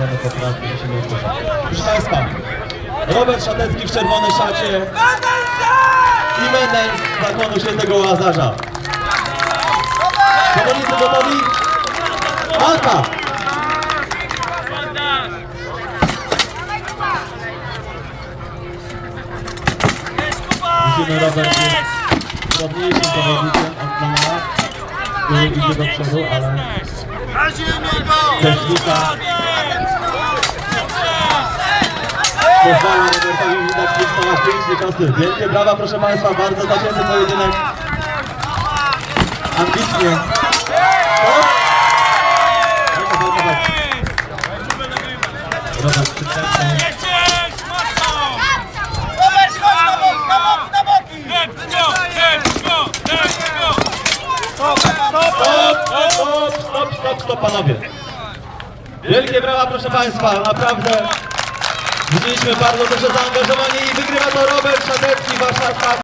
Mamy poprawki, musimy ich poszukać. Proszę Państwa, Robert Szatecki w czerwonej szacie i Menel z zakonu świętego Łazarza. Zawodnicy gotowi? Walka! Widzimy Robert jest drobniejszym zawodnikiem od Menela, który idzie do przodu, ale technika pozwala Robertowi widać wystawać pięknie kosty. Wielkie brawa proszę Państwa, bardzo zacięty pojedynek. Ambitnie. Robert stop, stop, stop, stop, panowie. Wielkie brawa, proszę Państwa, naprawdę widzieliśmy bardzo duże zaangażowanie i wygrywa